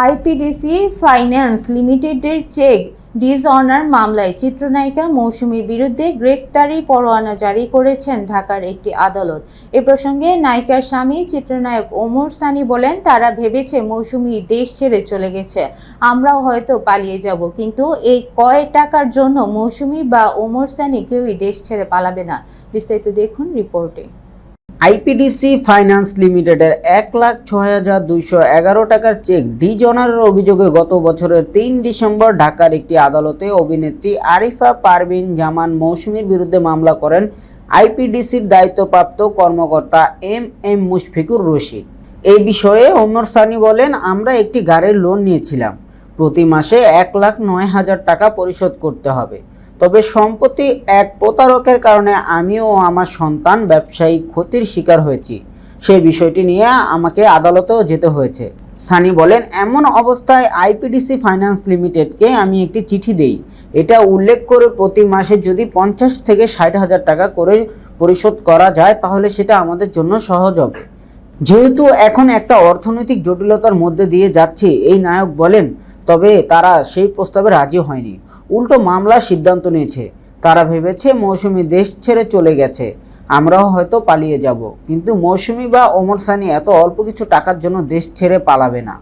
IPDC finance লিমিটেডের cheque dishonour মামলায় চিত্রনায়িকা মৌসুমীর বিরুদ্ধে গ্রেফতারি পরোয়ানা জারি করেছেন ঢাকার একটি আদালত। এ প্রসঙ্গে নায়িকার স্বামী চিত্রনায়ক ওমর সানি বলেন, তারা ভেবেছে মৌসুমী দেশ ছেড়ে চলে গেছে। আমরাও হয়তো পালিয়ে যাব, কিন্তু এই কয় টাকার জন্য মৌসুমী বা ওমর সানি কেউই দেশ ছেড়ে পালাবে না। বিস্তারিত দেখুন রিপোর্টে। আইপিডিসি ফাইন্যান্স লিমিটেডের এক লাখ ছয় হাজার দুইশো এগারো টাকার চেক ডিজনারের অভিযোগে গত বছরের তিন ডিসেম্বর ঢাকার একটি আদালতে অভিনেত্রী আরিফা পারভিন জামান মৌসুমীর বিরুদ্ধে মামলা করেন আইপিডিসির দায়িত্বপ্রাপ্ত কর্মকর্তা এম এম মুশফিকুর রশিদ। এই বিষয়ে ওমর সানি বলেন, আমরা একটি গাড়ির লোন নিয়েছিলাম। প্রতি মাসে এক লাখ নয় হাজার টাকা পরিশোধ করতে হবে। তবে সম্প্রতি এক প্রতারকের কারণে আমিও আমার সন্তান ব্যবসায়িক ক্ষতির শিকার হয়েছি। সেই বিষয়টি নিয়ে আমাকে আদালতেও যেতে হয়েছে। সানি বলেন, এমন অবস্থায় আইপিডিসি ফাইন্যান্স লিমিটেডকে আমি একটি চিঠি দেই। এটা উল্লেখ করে প্রতি মাসে যদি পঞ্চাশ থেকে ষাট হাজার টাকা করে পরিশোধ করা যায়, তাহলে সেটা আমাদের জন্য সহজ হবে। যেহেতু এখন একটা অর্থনৈতিক জটিলতার মধ্যে দিয়ে যাচ্ছে, এই নায়ক বলেন। তবে তারা সেই প্রস্তাবে রাজি হয়নি। উল্টো মামলা সিদ্ধান্ত নিয়েছে। তারা ভেবেছে মৌসুমি দেশ ছেড়ে চলে গেছে। আমরাও হয়তো পালিয়ে যাব। কিন্তু মৌসুমি বা ওমর সানি এত অল্প কিছু টাকার জন্য দেশ ছেড়ে পালাবে না।